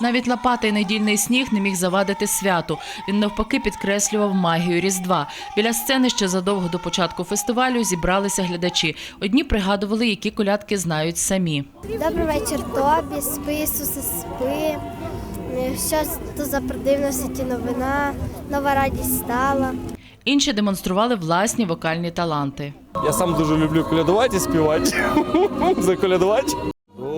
Навіть лопатий недільний сніг не міг завадити святу. Він навпаки підкреслював магію Різдва. Біля сцени ще задовго до початку фестивалю зібралися глядачі. Одні пригадували, які колядки знають самі. Добрий вечір тобі, спи, Ісусе, спи. Е, Що то за продивна в новина, нова радість стала. Інші демонстрували власні вокальні таланти. Я сам дуже люблю колядувати і співати. Заколядувати.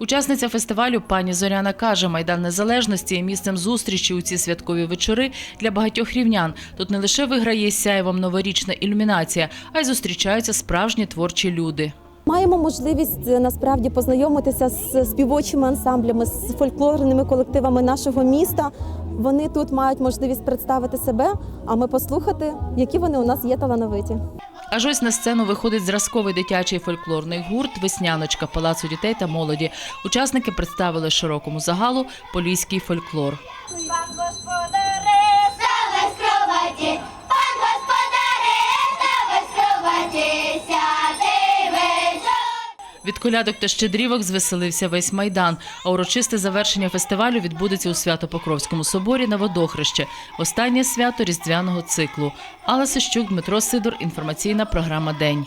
Учасниця фестивалю пані Зоряна каже, майдан незалежності є місцем зустрічі у ці святкові вечори для багатьох рівнян. Тут не лише виграє сяєвом новорічна ілюмінація, а й зустрічаються справжні творчі люди. Маємо можливість е, насправді познайомитися з співочими ансамблями, з фольклорними колективами нашого міста. Вони тут мають можливість представити себе, а ми послухати, які вони у нас є талановиті. Аж ось на сцену виходить зразковий дитячий фольклорний гурт Весняночка Палацу дітей та молоді. Учасники представили широкому загалу поліський фольклор. Від колядок та щедрівок звеселився весь майдан. А урочисте завершення фестивалю відбудеться у Свято-Покровському соборі на водохреще. Останнє свято різдвяного циклу. Алла Сищук, Дмитро Сидор. Інформаційна програма День.